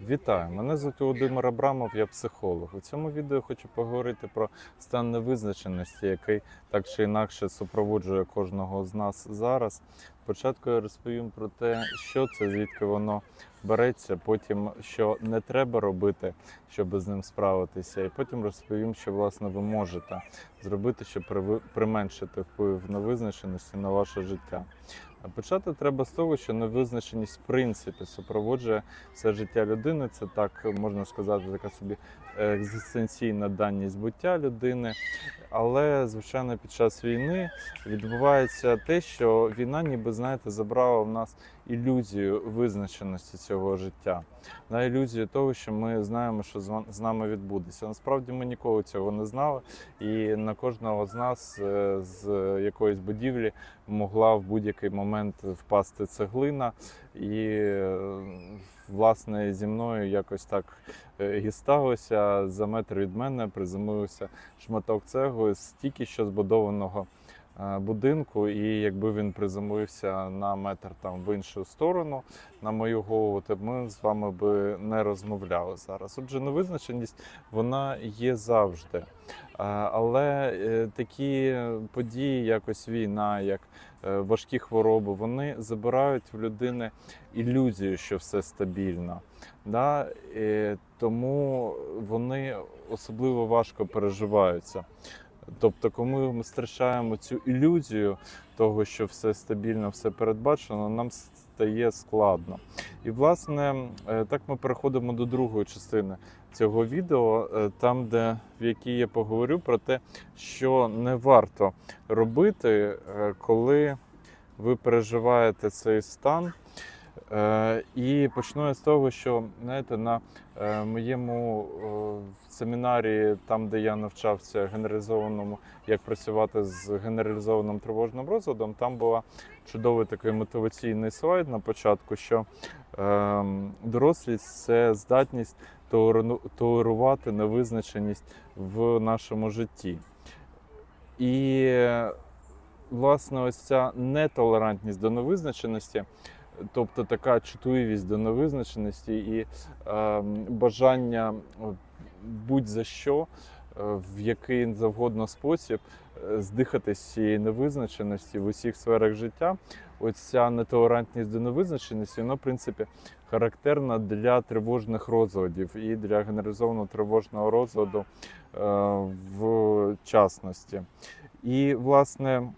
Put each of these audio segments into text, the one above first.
Вітаю! Мене звуть Володимир Абрамов, я психолог. У цьому відео хочу поговорити про стан невизначеності, який так чи інакше супроводжує кожного з нас зараз. Спочатку я розповім про те, що це, звідки воно береться, потім що не треба робити, щоб з ним справитися, і потім розповім, що власне ви можете зробити, щоб применшити вплив невизначеності на ваше життя. А Почати треба з того, що невизначеність в принципі супроводжує все життя людини. Це так можна сказати, така собі екзистенційна даність буття людини. Але, звичайно, під час війни відбувається те, що війна, ніби знаєте, забрала в нас ілюзію визначеності цього життя, на ілюзію того, що ми знаємо, що з нами відбудеться. Насправді ми ніколи цього не знали, і на кожного з нас е, з якоїсь будівлі могла в будь-який момент впасти цеглина, і е, власне зі мною якось так е, і сталося. За метр від мене приземлився шматок цегли з тільки що збудованого будинку, і якби він приземлився на метр там в іншу сторону на мою голову, то ми з вами би не розмовляли зараз. Отже, невизначеність вона є завжди. Але е, такі події, як ось війна, як е, важкі хвороби, вони забирають в людини ілюзію, що все стабільно. Да? Тому вони особливо важко переживаються. Тобто, коли ми страшаємо цю ілюзію того, що все стабільно, все передбачено, нам стає складно. І, власне, е, так ми переходимо до другої частини цього відео, е, там, де в якій я поговорю про те, що не варто робити, е, коли ви переживаєте цей стан. Е, І почну я з того, що знаєте, на е, моєму семінарі, там де я навчався генералізованому, як працювати з генералізованим тривожним розладом, там була чудовий такий мотиваційний слайд на початку, що е, дорослість це здатність толерувати невизначеність в нашому житті. І власне, ось ця нетолерантність до невизначеності, тобто така чутливість до невизначеності і е, бажання будь-за що, е, в який завгодно спосіб е, здихатись цієї невизначеності в усіх сферах життя. Ось ця нетолерантність до невизначеності, вона, в принципі, характерна для тривожних розладів і для генералізованого тривожного розладу е, в частності. І, власне,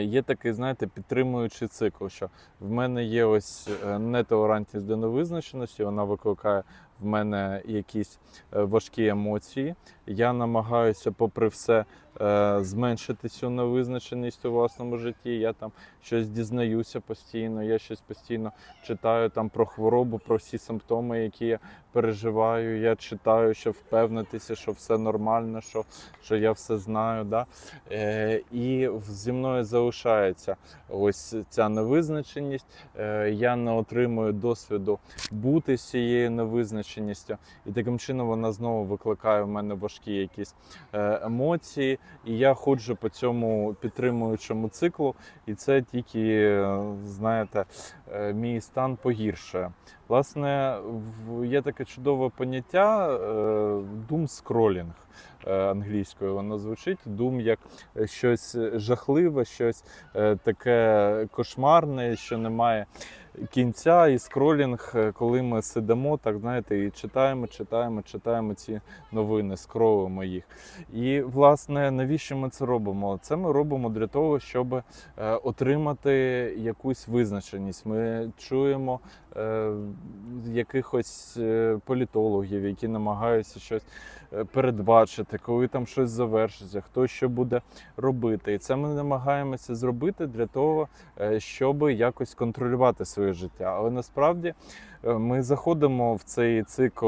є такий, знаєте, підтримуючий цикл, що в мене є ось е, нетолерантність до невизначеності, вона викликає в мене якісь е, важкі емоції. Я намагаюся, попри все, е, зменшити цю невизначеність у власному житті. Я там щось дізнаюся постійно, я щось постійно читаю там про хворобу, про всі симптоми, які я переживаю. Я читаю, щоб впевнитися, що все нормально, що, що я все знаю. Да? Е, і зі мною залишається ось ця невизначеність. Е, я не отримую досвіду бути з цією невизначеністю, і таким чином вона знову викликає в мене важкі якісь е, емоції. І я ходжу по цьому підтримуючому циклу, і це тільки, е, знаєте, е, мій стан погіршує. Власне, є таке чудове поняття doom scrolling е, англійською. Воно звучить doom як щось жахливе, щось е, таке кошмарне, що немає кінця, і скролінг, е, коли ми сидимо, так знаєте, і читаємо, читаємо, читаємо ці новини, скролимо їх. І власне, навіщо ми це робимо? Це ми робимо для того, щоб е, отримати якусь визначеність. Ми чуємо е, якихось е, політологів, які намагаються щось е, передбачити, коли там щось завершиться, хто що буде робити. І це ми намагаємося зробити для того, е, щоб якось контролювати своє життя. Але насправді ми заходимо в цей цикл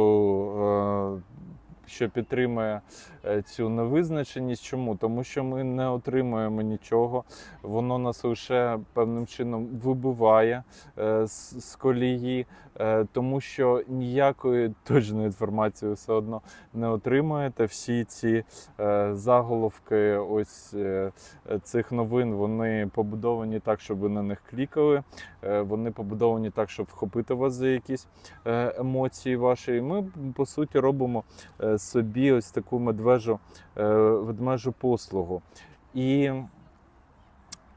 що підтримує е, цю невизначеність. Чому? Тому що ми не отримуємо нічого, воно нас лише певним чином вибиває е, з, колії, е, тому що ніякої точної інформації все одно не отримаєте. Всі ці заголовки ось цих новин вони побудовані так, щоб ви на них клікали. Вони побудовані так, щоб вхопити вас за якісь емоції ваші. І ми по суті робимо собі ось таку медвежу, е, ведмежу послугу. І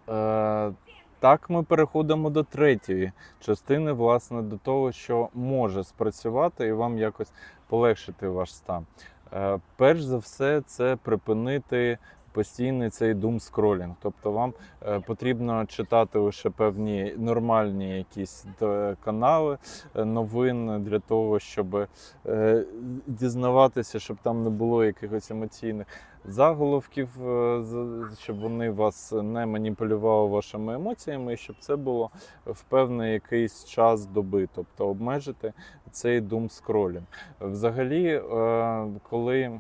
е, так ми переходимо до третьої частини, власне, до того, що може спрацювати і вам якось полегшити ваш стан. Е, Перш за все, це припинити постійний цей дум скролінг. Тобто вам е, потрібно читати лише певні нормальні якісь е, канали е, новин для того, щоб дізнаватися, щоб там не було якихось емоційних заголовків, щоб вони вас не маніпулювали вашими емоціями, і щоб це було в певний якийсь час доби, тобто обмежити цей дум скролінг. Взагалі, коли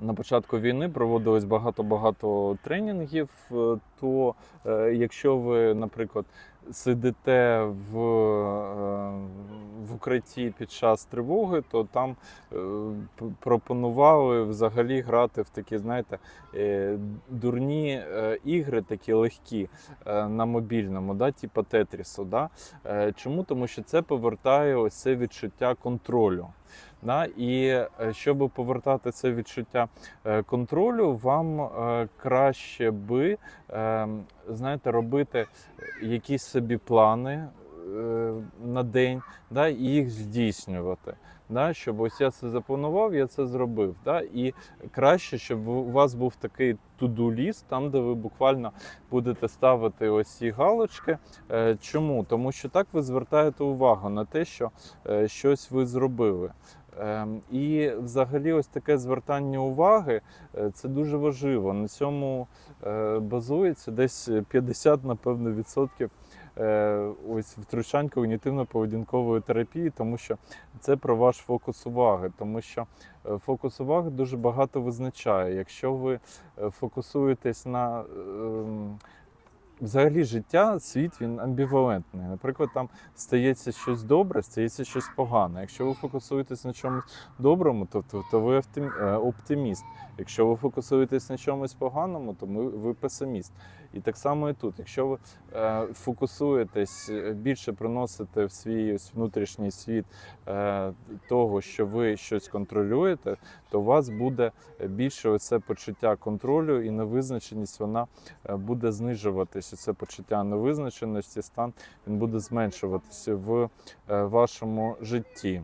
на початку війни проводилось багато-багато тренінгів, е, то е, якщо ви, наприклад, сидите в, е, в укритті під час тривоги, то там пропонували взагалі грати в такі, знаєте, дурні ігри, такі легкі на мобільному, да, типу Тетрісу. Да? Чому? Тому що це повертає ось це відчуття контролю. Да? І е, щоб повертати це відчуття е, контролю, вам е, краще би знаєте, робити якісь собі плани на день, да, і їх здійснювати. Да, щоб ось я це запланував, я це зробив. Да, і краще, щоб у вас був такий to-do ліст, там, де ви буквально будете ставити ось ці галочки. Чому? Тому що так ви звертаєте увагу на те, що щось ви зробили. Ем, І взагалі, ось таке звертання уваги е, це дуже важливо. На цьому е, базується десь 50, напевно, відсотків е, ось втручань когнітивно-поведінкової терапії, тому що це про ваш фокус уваги, тому що фокус уваги дуже багато визначає. Якщо ви фокусуєтесь на ем, Взагалі життя, світ він амбівалентний. Наприклад, там стається щось добре, стається щось погане. Якщо ви фокусуєтесь на чомусь доброму, то, то, то ви е, оптиміст. Якщо ви фокусуєтесь на чомусь поганому, то ми, ви песиміст. І так само і тут. Якщо ви е, фокусуєтесь е, більше приносите в свій ось внутрішній світ е, того, що ви щось контролюєте, то у вас буде більше оце почуття контролю і невизначеність вона е, буде знижуватися. Це почуття невизначеності, стан він буде зменшуватися в е, вашому житті.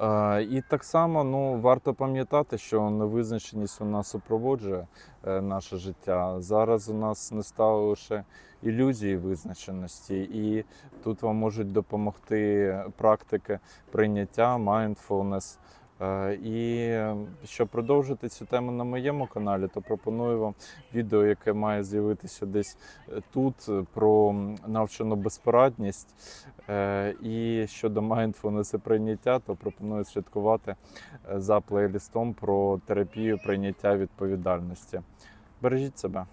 Е, І так само ну, варто пам'ятати, що невизначеність вона супроводжує е, наше життя. Зараз у нас не стало лише ілюзії визначеності, і тут вам можуть допомогти практики прийняття, mindfulness. Е, І е, щоб продовжити цю тему на моєму каналі, то пропоную вам відео, яке має з'явитися десь е, тут е, про навчену безпорадність. І щодо і прийняття, то пропоную слідкувати за плейлістом про терапію прийняття відповідальності. Бережіть себе.